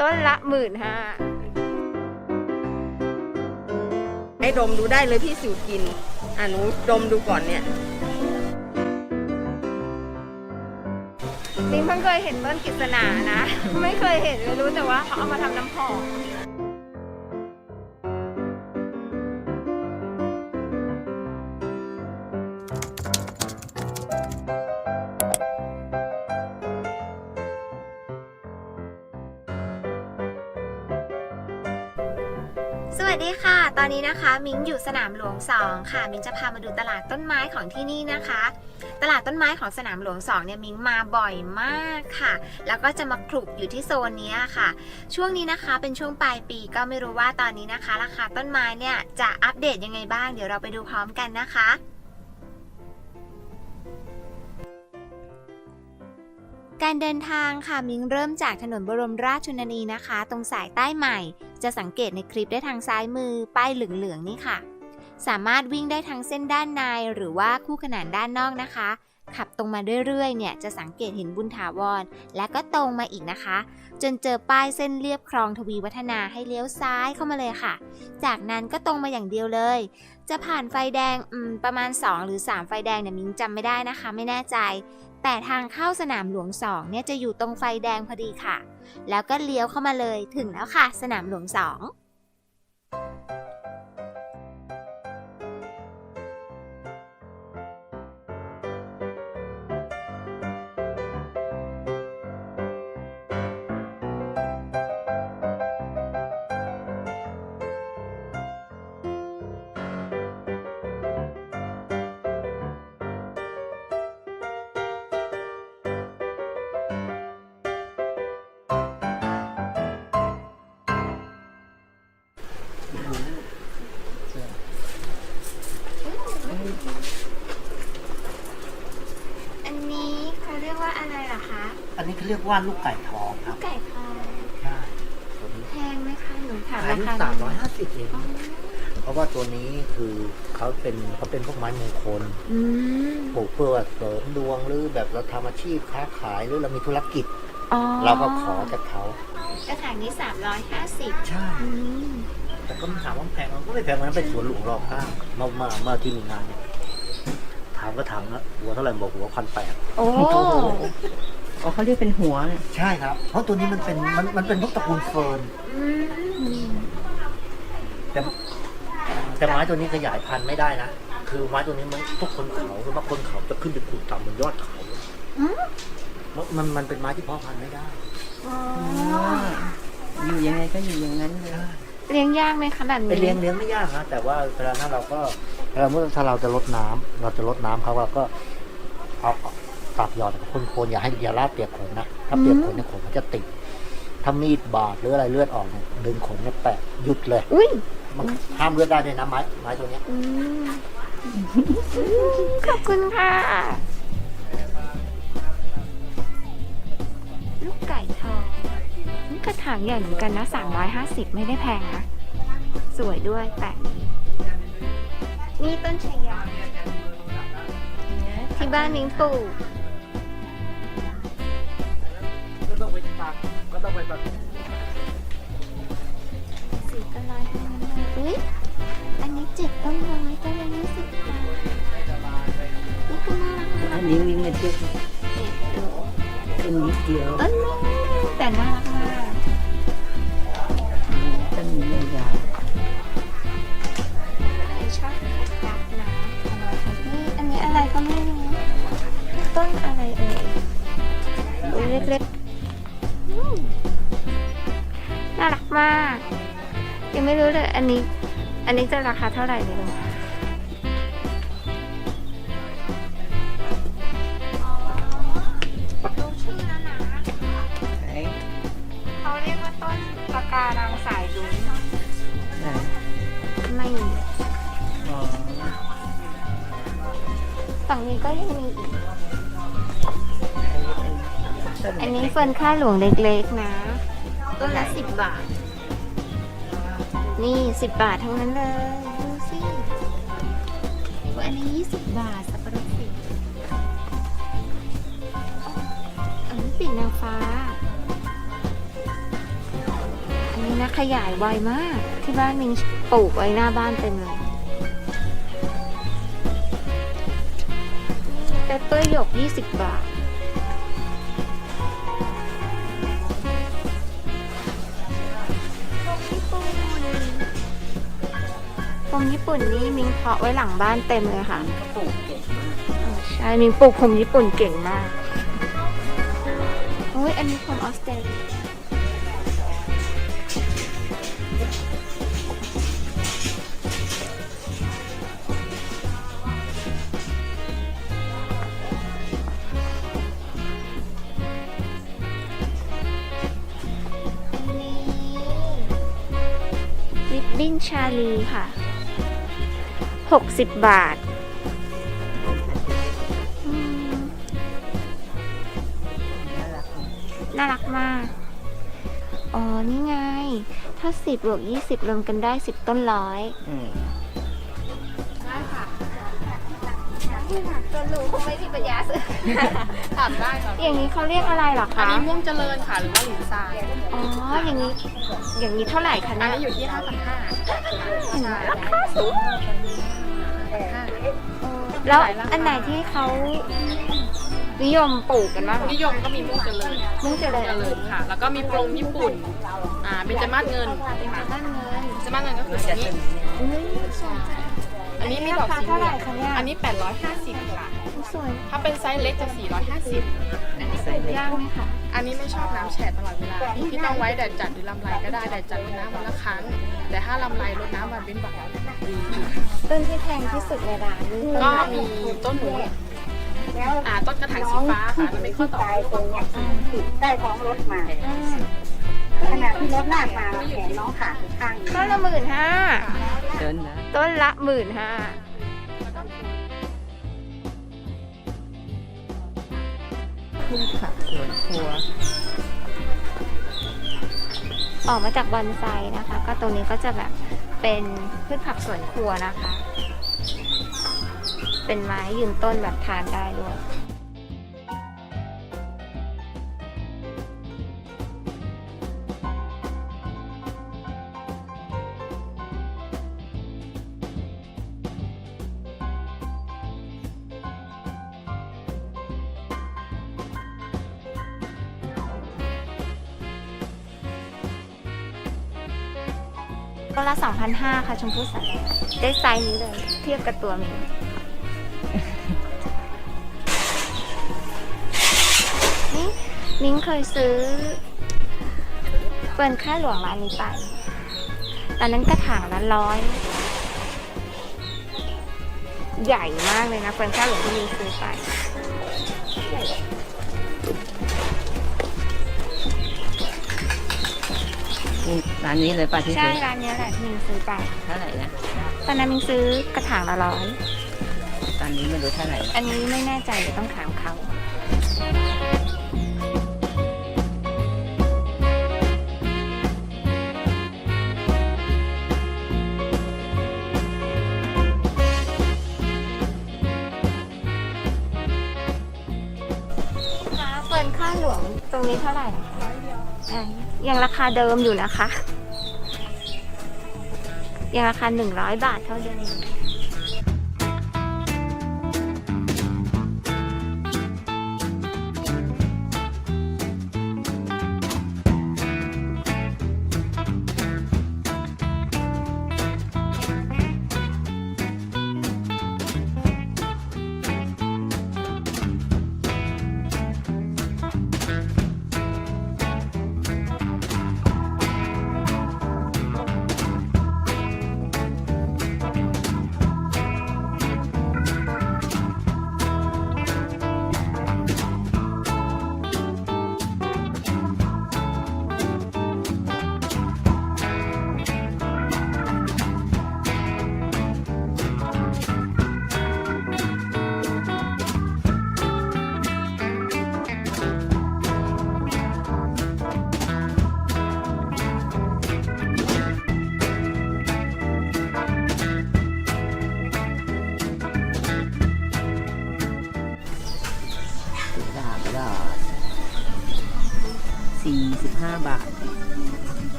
ต้นละหมื่นห้าให้ดมดูได้เลยพี่สิวกิน อะหนูดมดูก่อนเนี่ยลิงเพิ่งเคยเห็นต้นกิษณานะ ไม่เคยเห็นเลยรู้แต่ว่าเขาเอามาทำน้ำหอม อนนี้นะคะมิงอยู่สนามหลวง2ค่ะมิงจะพามาดูตลาดต้นไม้ของที่นี่นะคะ ตลาดต้นไม้ของสนามหลวง2เนี่ยมิงมาบ่อยมากค่ะ แล้วก็จะมาคลุกอยู่ที่โซนนี้ค่ะ ช่วงนี้นะคะเป็นช่วงปลายปีก็ไม่รู้ว่าตอนนี้นะคะ ราคาต้นไม้เนี่ยจะอัปเดตยังไงบ้าง เดี๋ยวเราไปดูพร้อมกันนะคะ การเดินทางค่ะมิงเริ่มจากถนนบรมราชชนนีนะคะ ตรงสายใต้ใหม่ จะสังเกตในคลิปได้ทางซ้ายมือ ป้ายเหลืองๆนี่ค่ะ สามารถวิ่งได้ทั้งเส้นด้านในหรือว่าคู่ขนานด้านนอกนะคะ ขับตรงมาเรื่อยๆเนี่ยจะสังเกตเห็นบุญถาวร และก็ตรงมาอีกนะคะ จนเจอป้ายเส้นเรียบคลองทวีวัฒนาให้เลี้ยวซ้ายเข้ามาเลยค่ะ จากนั้นก็ตรงมาอย่างเดียวเลย จะผ่านไฟแดงประมาณ 2 หรือ 3 ไฟแดงเนี่ยมิงจำไม่ได้นะคะ ไม่แน่ใจ แต่ทางเข้าสนามหลวง2เนี่ยจะอยู่ตรงไฟแดงพอดีค่ะ แล้วก็เลี้ยวเข้ามาเลยถึงแล้วค่ะ สนามหลวง2 ว่าลูกไก่ทองครับไก่ทองใช่ตัวนี้แพงไหมคะหนูถามขายราที่คาสามร้อยห้าสิบเองอ๋อเพราะว่าตัวนี้คือเขาเป็นเขาเป็นพวกไม้มงคลอืมปลูกเพื่อเสริมดวงหรือแบบเราทำอาชีพค้าขายหรือเรามีธุรกิจ อ๋อเราก็ขอจากเขากระถางนี้350ใช่ อืมแต่ก็ถามว่าแพงมันก็ไม่แพงมันเป็นสวนหลวงรอบข้างมามามาที่มีงานเนี่ยถามก็ถามนะหัวเท่าไหร่บอกหัวพันแปดโอ้ อ๋อเขาเรียกเป็นหัวเนี่ยใช่ครับ เพราะตัวนี้มันเป็นมันมันเป็นพวกตระกูลเฟิร์นอืมแต่แต่ไม้ตัวนี้ขยายพันธุ์ไม่ได้นะ คือไม้ตัวนี้มันพวกคนเขาคือบางคนเขาจะขึ้นไปขุดต่ำบนยอดเขาอืมมันมันมันเป็นไม้ที่เพาะพันธุ์ไม่ได้อ๋ออยู่ยังไงก็อยู่อย่างนั้นเลยเลี้ยงยากไหมคะแบบไปนี้เลี้ยงเลี้ยงไม่ยากนะแต่ว่าเวลานั้นเราก็เวลาเมื่อถ้าเราจะลดน้ำเราจะลดน้ำเขาเราก็เอา ตัดหยอดคนโคนๆอย่าให้อย่าลาดเปียกขนนะถ้าเปียกขนเนี่ยขนมันจะติดถ้ามีดบาดหรืออะไรเลือดออกเนี่ยดึงขนเนี่ยแปะหยุดเลยอุ้ยมันห้ามเลือดได้เลยนะไม้ไม้ตัวเนี้ยอืมขอบคุณค่ะลูกไก่ทองนี่กระถางใหญ่เหมือนกันนะ350ไม่ได้แพงนะสวยด้วยแปลกดีนี่ต้นชายาที่บ้านนิ้งปลูกก็็ต้องไปตัดสี่ต้นร้อยห้าสิบอุ้ยอันนี้เจ็ดต้องร้อยก็เลยยี่สิบบาทนี่ก็น่ารักอันนี้วิ่งมาเทียบเจ็ดตัวเป็นนิดเดียวต้นเล็กแต่น่ารักมาก อันนี้ อันนี้จะราคาเท่าไหร่ไม่รู้รู้ชื่อแล้วนะไหนเขาเรียกว่าต้นปะการังสายลุงไหนไม่มีอ๋อฝั่งนี้ก็ยังมีอีกต้นอันนี้เฟิร์นค่าหลวงเล็กๆนะ ต้นละสิบบาท นี่สิบบาททั้งนั้นเลย ดูสิอันนี้ยี่สิบบาทสับปะรดสีอันนี้ปีกนางฟ้านะขยายไวมาก ที่บ้านมิงปลูกไว้หน้าบ้านเต็มเลยเปปเปอร์หยก 20 บาท มญี่ปุ่นนี่มิงเพาะไว้หลังบ้านเต็มเลยค่ะ ก็ปลูกเก่งมากใช่มิงปลูกพรมญี่ปุ่นเก่งมากโอ้ยอันนี้พรมออสเตรเลียริบบิ้นชาลีค่ะ 60 บาทอืมน่ารักน่ารักมาก อ๋อ นี่ไง ถ้าสิบบวกยี่สิบรวมกันได้สิบต้นร้อย อืมตัวหนูคงไม่มีปัญญาซื้อ ถามได้ค่ะอย่างนี้เขาเรียกอะไรเหรออันคะ นี้ม่วงเจริญค่ะ หรือว่าหลินทรายอ๋อ อย่างนี้ อย่างนี้เท่าไหร่คะอันเนี่ยนี้อยู่ที่ 5,500เห็นไหมราคาสูง5,500 แล้วอันไหนที่เขานิยมปลูกกันบ้างเหรอนิยมก็มีม่วงเจริญมุ่งเจริญเจริญค่ะ แล้วก็มีปรงญี่ปุ่น อ่าเบญจมาศเงินค่ะบ้านเงินเบญจมาศเงินก็คือจะอันนี้อุ้ยสวยจังอันนี้มีดอกราคาสีเหเท่าไหลืร่องคะเนี่ยอันนี้850ค่ะ สวย ถ้าเป็นไซส์เล็กจะ 450ใส่เลยยากไหมคะอันนี้ไม่ชอบน้ำแฉะตลอดเวลาที่ต้องไว้แดดจัดหรือลำไรก็ได้แดดจัดรดน้ำวันละครั้ง แต่ถ้าลำไรรดน้ำวันเว้นวันดีต้นที่แพงที่สุดในร้านนี่ต้นก็อะไรมีต้นหนูอ่าต้นกระถางสีฟ้าค่ะแล้วเป็นข้อต่อตรงเนี้ยติดใต้ท้องรถมาอ่าขณะที่รถลากมาแขนน้องขาดอยู่ข้างหนึงต้นละหมื่นห้าเดินนะต้นละหมื่นห้า พืชผักสวนครัว ออกมาจากบอนไซนะคะ ก็ตรงนี้ก็จะแบบเป็นพืชผักสวนครัวนะคะ เป็นไม้ยืนต้นแบบทานได้ด้วย ตัวละ2,500ค่ะชมพู่ใส่ได้ไซส์นี้เลย เทียบกับตัวมิงนี่มิงเคยซื้อเฟิร์นค่าหลวงร้านนี้ไป ตอนนั้นกระถางละร้อย ใหญ่มากเลยนะเฟิร์นค่าหลวงที่มิงซื้อไป นี่ร้านนี้เลยป่ะที่ใช่ซื้อร้านเนี้ยแหละที่มิงซื้อไปเท่าไหร่นะตอนนั้นมิงซื้อกระถางละร้อยตอนนี้ไม่รู้เท่าไหร่ละอันนี้ไม่แน่ใจเดี๋ยวต้องถามเขาคะเฟิร์นค่าหลวงตรงนี้เท่าไหร่นะคะอะ ยังราคาเดิมอยู่นะคะ ยังราคาหนึ่งร้อยบาทเท่าเดิม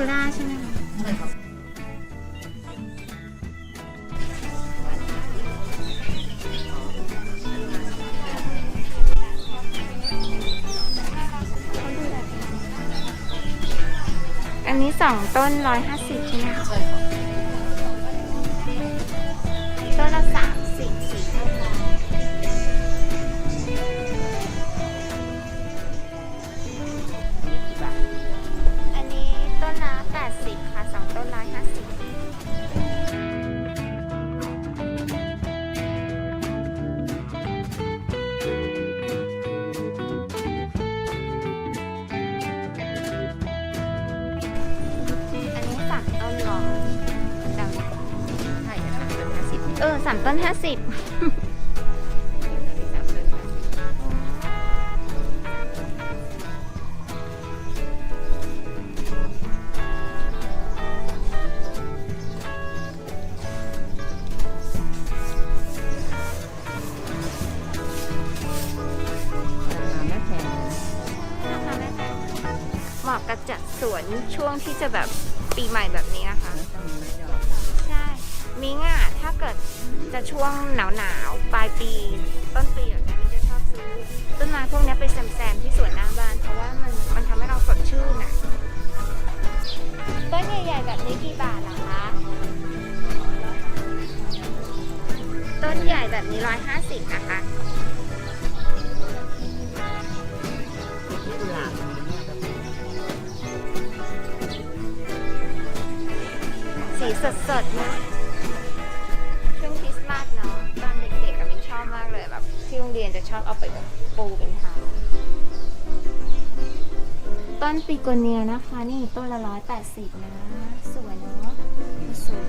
นี้คาซูล่ ต้นห้าสิบเหมาะกับจัดสวนช่วงที่จะแบบปีใหม่แบบนี้นะคะ ใช่ มิงอะ ถ้าเกิด จะช่วงหนาวหนาวๆปลายปี ต้นปีแบบนี้จะชอบซื้อต้นไม้พวกนี้ไปแซมๆที่สวนหน้าบ้านเพราะว่ามันมันทำให้เราสดชื่นอะต้นใหญ่ๆแบบนี้กี่บาทล่ะคะต้นใหญ่แบบนี้ร้อยห้าสิบนะคะสีสดๆนะ จะชอบเอาไปแบบปูเป็นทางต้นปีโกเนียนะคะ นี่ต้นละร้อยแปดสิบนะ สวยเนาะสวย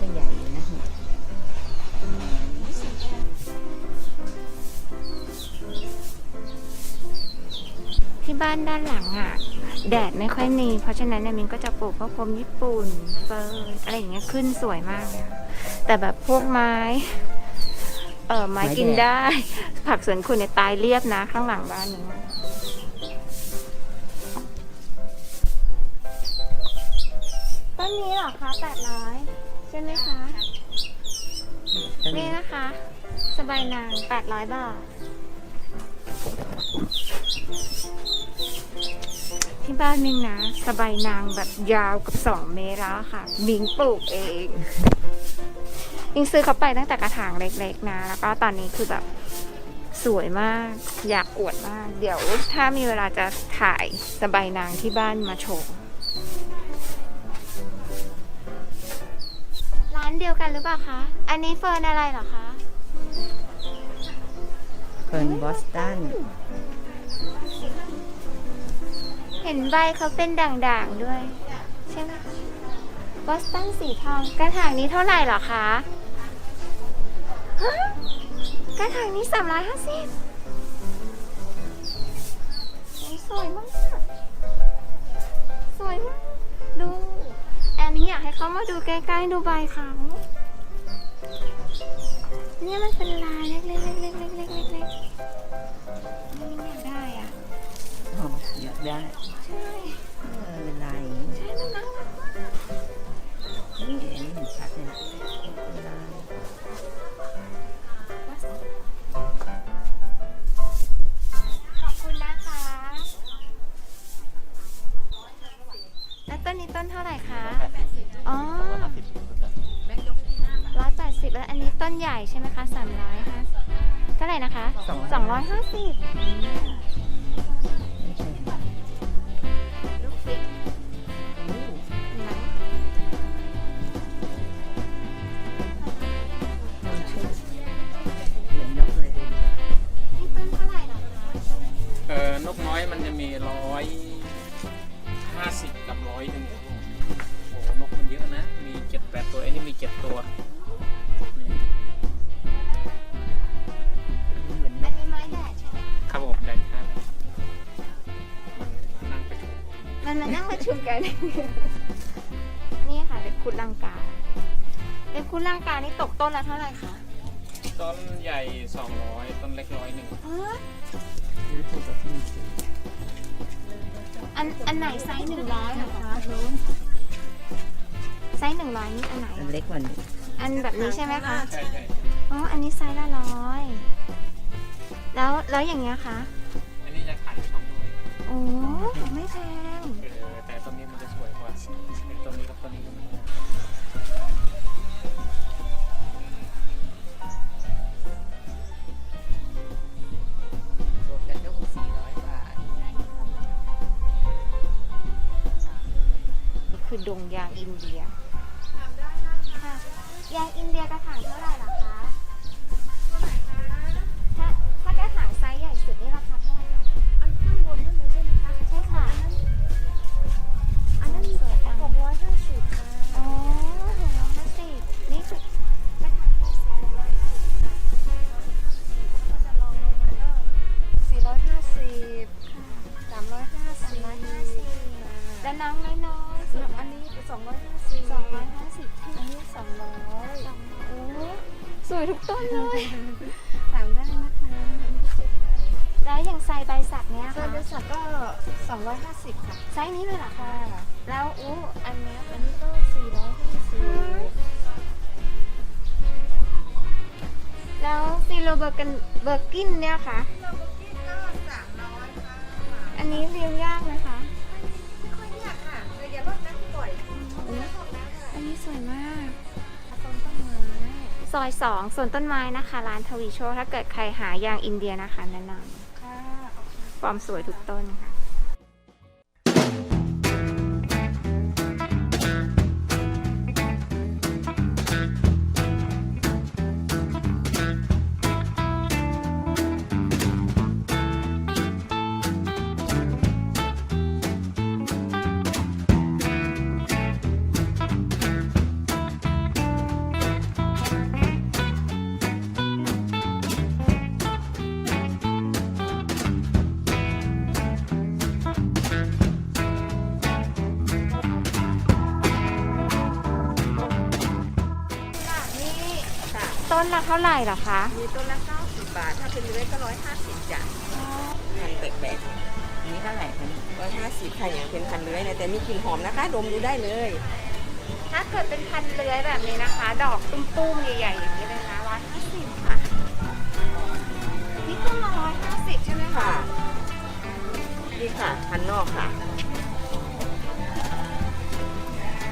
ก็ใหญ่นะที่บ้านด้านหลังอะ แดดไม่ค่อยมี เพราะฉะนั้นเนี่ยมินก็จะปลูกพวกพรมญี่ปุ่นเฟิร์นอะไรอย่างเงี้ยขึ้นสวยมากเลยแต่แบบพวกไม้ เออไม้กินได้ ผักสวนคุณเนี่ยตายเรียบนะข้างหลังบ้านนี้ต้นนี้เหรอคะแปดร้อยใช่ไหมคะนี่นะคะ สบายนางแปดร้อยบาท ที่บ้านมิงนะ สบายนางแบบยาวกับสองเมตรแล้วค่ะ มิงปลูกเอง มิงซื้อเขาไปตั้งแต่กระถางเล็กๆนะ แล้วก็ตอนนี้คือแบบสวยมาก อยากอวดมาก เดี๋ยวถ้ามีเวลาจะถ่ายสบายนางที่บ้านมาโชว์ร้านเดียวกันหรือเปล่าคะ อันนี้เฟิร์นอะไรเหรอคะเฟิร์นบอสตัน เห็นใบเขาเป็นด่างๆด้วย ใช่ไหมคะบอสตันสีทอง กระถางนี้เท่าไหร่เหรอคะ ฮะกระถางนี้สามร้อยห้าสิบสวยมาก สวยมาก ดู อันนี้อยากให้เขามาดูใกล้ๆดูใบเขาเนี่ยมันเป็นลายเล็กๆเล็กๆเล็กๆเล็กๆนี่อยากได้อะอยากได้ ใช่ ต้นนี้ต้นเท่าไหร่คะอ๋อร้อยแปดสิบแล้วอันนี้ต้นใหญ่ใช่ไหมคะสามร้อยค่ะเท่าไหร่นะคะสองร้อยห้าสิบ กัน นี่ค่ะเป็นคุณลังกาเป็นคุณลังกานี่ตกต้นละเท่าไหร่คะต้นใหญ่สองร้อยต้นเล็กร้อยหนึ่งฮะรู้ถูกกับที่มีสีอันอันไหนไซส์หนึ่งร้อยเหรอคะไซส์หนึ่งร้อยนี่อันไหน อันเล็กกว่านี้อันแบบนี้ใช่ไหมคะ ใช่ใช่อ๋อ อันนี้ไซส์ละร้อย แล้วแล้วอย่างเงี้ยคะ อันนี้จะขายสองร้อยโอ้ไม่แพง เอ ยงอินเดียกระถางเท่าไหร่ แล้วซีโรเบอร์กันเบอร์กินเนี่ยค่ะอันนี้เรียงยากไหมคะ ไม่ค่อยยากค่ะเลยอย่าลดนะพี่บ่อยอันนี้สวยมาก ต้นต้นไม้ซอยสองส่วนต้นไม้นะคะ ร้านทวีโชคถ้าเกิดใครหายางอินเดียนะคะแนะนค่ะำฟอร์มสวยทุกต้นค่ะ ท่าไหร่เหรอคะมีต้นละเก้าสิบบาท ถ้าเป็นเล็กก็ร้อยห้าสิบจ้ะพันแปลกๆอันนี้เท่าไหร่คะร้อยห้าสิบค่ะอย่างเป็นพันเลื้อยนะแต่มีกลิ่นหอมนะคะ ดมดูได้เลย ถ้าเกิดเป็นพันเลื้อยแบบนี้นะคะ ดอกตุ้มๆใหญ่ๆอย่างนี้เลยนะร้อยห้าสิบค่ะ นี่ต้นละร้อยห้าสิบใช่ไหมคะค่ะ นี่ค่ะ พันนอกค่ะ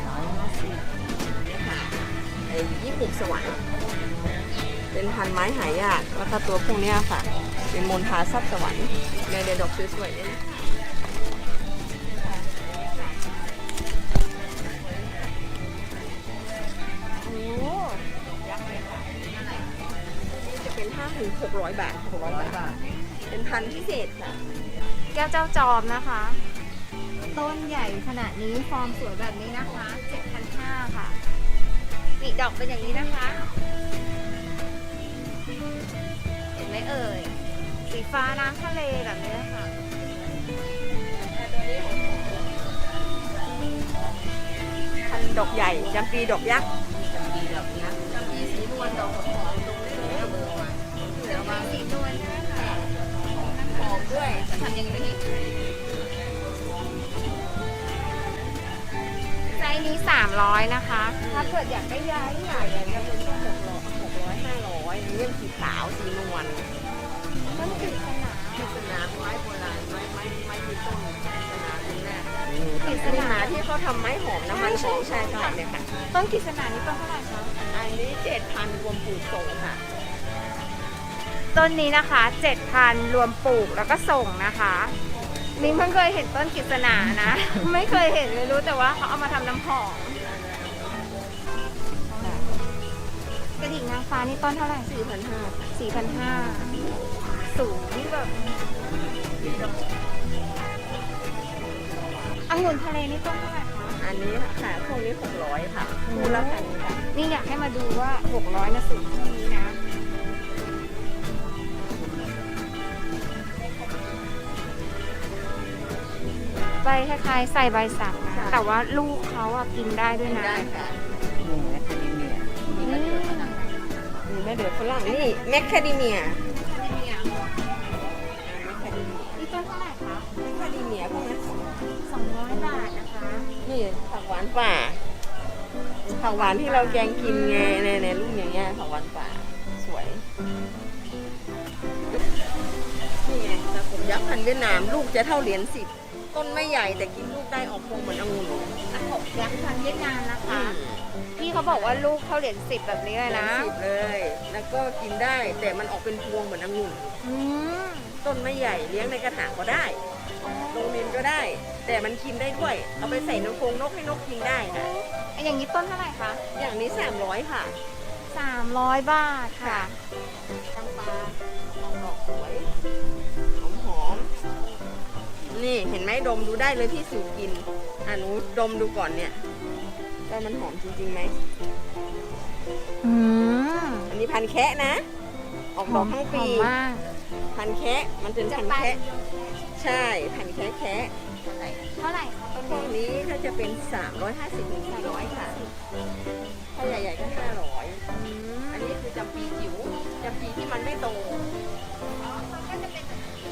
ร้อยห้าสิบนี่ค่ะไอ้ยี่ปุกสวรรค์ เป็นพันไม้หายาก แล้วก็ตัวพวกเนี้ยค่ะ เป็นมณฑาทรัพย์สวรรค์ในเดดอกสวยๆเนี่ยนะโอ้จะเป็นห้าถึงหกร้อยบาทหกร้อยบาท เป็นพันพิเศษค่ะ แก้วเจ้าจอมนะคะ ต้นใหญ่ขนาดนี้ ฟอร์มสวยแบบนี้นะคะ7,500ค่ะปีดอกเป็นอย่างนี้นะคะ เอ่ย สีฟ้าน้ำทะเลแบบนี้ค่ะ พันดอกใหญ่จำปีดอกยักษ์จำปีดอกยักษ์จำปีสีนวลดอกหอมตรงนี้เลยเบอร์วันเดี๋ยวมาสีนวลหมคะหอมด้วยทำย่างนี้ไซส์นี้300นะคะ ถ้าเกิดอยากได้ย้ายใหญ่ใหญ่จะเป็นแค่หกร้อย อยห้าร้ยเรื่องสีขาวสีนวลต้นกฤษณาปริศนาไม้โบราณไม้ไม้ไม้ยืนต้นปริศนาเป็นแรกปริศนาที่เขาทำไม้หอมน้ำมันหอมใช่ค่ะเนี่ยค่ะต้นกฤษณานี่ต้นเท่าไหร่คะอันนี้เจ็ดพันรวมปลูกส่งค่ะ ต้นนี้นะคะ7,000รวมปลูกแล้วก็ส่งนะคะนิ้งเพิ่งเคยเห็นต้นกฤษณานะ ไม่เคยเห็นเลยรู้แต่ว่าเขาเอามาทำน้ำหอม ระดิ่งนางฟ้านี่ต้นเท่าไหร่สี่พันห้าสี่พันห้าสูงนี่แบบองุ่นทะเลนี่ต้นเท่าไหร่คะ อันนี้ค่ะพวกนี้หกร้อยค่ะคู่ละพันค่ะนี่อยากให้มาดูว่า600นะสูงเท่านี้นะใบคล้ายๆใส่ใบสักนะแต่ว่าลูกเขาอะกินได้ด้วยนะ ได้ค่ะ แม่เดือฝรั่งนี่แมคคาเดเมียนี่ต้นเท่าไหร่คะแมคคาเดเมียพวกนั้นนี่ผักหวานป่าผักหวานที่เราแกงกินไงในในลูกอย่างเงี้ยผักหวานป่าสวยนี่ไงแต่ผมยักษ์พันธุ์เวียดนามลูกจะเท่าเหรียญสิบต้นไม่ใหญ่แต่กินลูกได้ออกพวงเหมือนองุ่นอันหกยักษ์พันธุ์เวียดนามนะคะอืม พี่เขาบอกว่าลูกเท่าเหรียญสิบแบบนี้เลยนะสิบเลย แล้วก็กินได้แต่มันออกเป็นพวงเหมือนองุ่นอืมต้นไม่ใหญ่เลี้ยงในกระถางก็ได้ลงดินก็ได้ แต่มันกินได้ด้วย เอาไปใส่นกคงนกให้นกกินได้ค่ะอันอย่างนี้ต้นเท่าไหร่คะอย่างนี้300ค่ะสามร้อยบาทค่ะจำปาออกดอกสวยหอมหอมๆนี่เห็นไหมดมดูได้เลยพี่สูกินอะหนูดมดูก่อนเนี่ย ว่ามันหอมจริงๆไหม อืมอันนี้พันธุ์แคะนะ ออกดอกทั้งปีหอมมากพันธุ์แคะมันเป็นพันธุ์แคะใช่ พันธุ์แคะแคะเท่าไหร่คะต้นพวกนี้ถ้าจะเป็น 350ถึง400 ค่ะ ถ้าใหญ่ๆก็ 500อันนี้คือจำปีจิ๋วจำปีที่มันไม่โต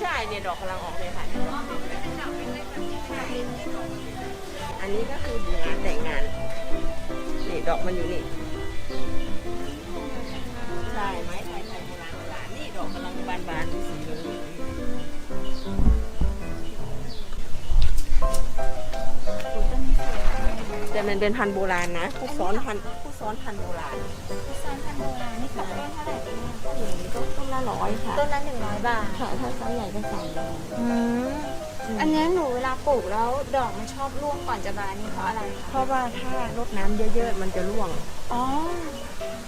ใช่เนี่ยดอกกำลังออกเลยค่ะใช่อันนี้ก็คืองานแต่งงานนี่ ดอกมันอยู่นี่ ใช่ไม้ไทยไทยโบราณโบราณนี่ดอกกำลังบานๆดูสีเหลืองแต่มันเป็นพันธุ์โบราณนะผู้ซ้อนพันธุ์ผู้ซ้อนพันธุ์โบราณซานพันโบราณนี่ตกต้นเท่าไหร่คะเนี่ยอย่างนี้ก็ต้นละร้อยค่ะต้นละหนึ่งร้อยบาทค่ะถ้าไซส์ใหญ่ก็สามร้อย อืมอันเนี้ยหนูเวลาปลูกแล้วดอกมันชอบร่วงก่อนจะบานนี่เพราะอะไรเพคะราะว่าถ้ารดน้ำเยอะๆมันจะร่วง อ๋อ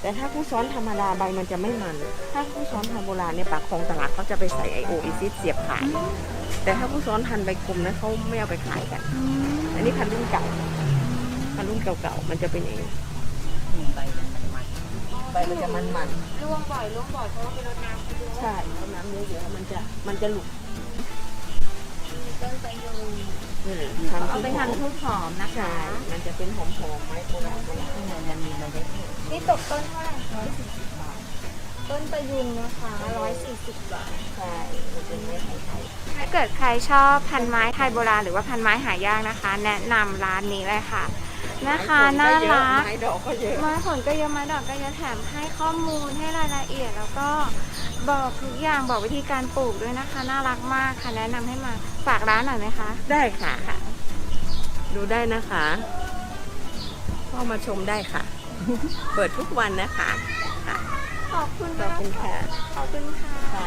แต่ถ้าผู้ซ้อนธรรมดาใบมันจะไม่มัน ถ้าผู้ซ้อนพันธุ์โบราณเนี่ยปากคลองตลาดเขาจะไปใส่ไอโออิซิสเสียบขาย แต่ถ้าผู้ซ้อนพันธุ์ใบกลมนะเขาไม่เอาไปขายกัน อันนี้พันธุ์รุ่นเก่า พันธุ์รุ่นเก่าๆมันจะเป็นอย่างนี้ใบมันมันใบมันจะมันมันร่วงบ่อยร่วงบ่อยเพราะว่าไปรดน้ำเขาด้วยๆใช่รดน้ำเยอะๆมันจะมันจะหลุด ต้นไปยูนี่เอาไปทำทูบหอมนะคะใช่มันจะเป็นหอมๆไม้โบราณโบราณมันมีมันได้นี่ตกต้นเท่าไหร่คะต้นประยุงนะคะร้อยสี่สิบบาท ใช่มันเป็นไม้ไทยถ้าเกิดใครชอบพันไม้ไทยโบราณหรือว่าพันไม้หายากนะคะ แนะนำร้านนี้เลยค่ะ นะคะไม้น่าผลก็เยอะรักไม้ดอกก็เยอะไม้ผลก็เยอะไม้ดอกก็เยอะแถมให้ข้อมูลให้รายละเอียด แล้วก็บอกทุกอย่างบอกวิธีการปลูกด้วยนะคะ น่ารักมากค่ะแนะนำให้มาฝากร้านหน่อยไหมคะ ได้ค่ะ ดูได้นะคะเข้ามาชมได้ค่ะ เปิดทุกวันนะคะค่ะขอบคุณขอบคุณค่ะขอบคุณค่ะค่ะ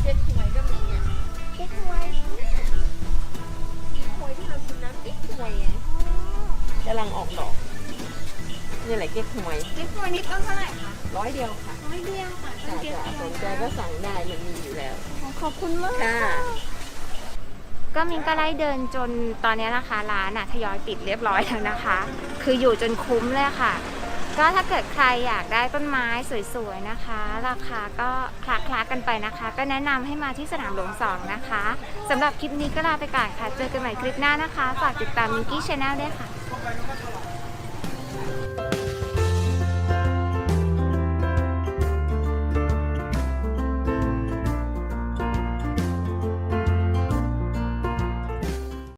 เช็ดหวยก็มีอะเก๊กฮวย กำลังออกดอกนี่แหละเก๊กหวยเก๊กฮวยนี่ต้นเท่าไหร่คะร้อยเดียวค่ะร้อยเดียวค่ะต้นค่ะเก๊กจะฮสวยนใจก็สั่งได้มันมีอยู่แล้ว ขอบคุณมากค่ะ ก็มินก็ไล่เดินจนตอนนี้นะคะร้านอะทยอยปิดเรียบร้อยแล้วนะคะ คืออยู่จนคุ้มเลยค่ะ ก็ถ้าเกิดใครอยากได้ต้นไม้สวยๆนะคะ ราคาก็คลาคลากันไปนะคะ ก็แนะนำให้มาที่สนามหลวงสองนะคะสำหรับคลิปนี้ก็ลาไปก่อนค่ะ เจอกันใหม่คลิปหน้านะคะ ฝากติดตามมินกี้ชาแนลด้วยค่ะ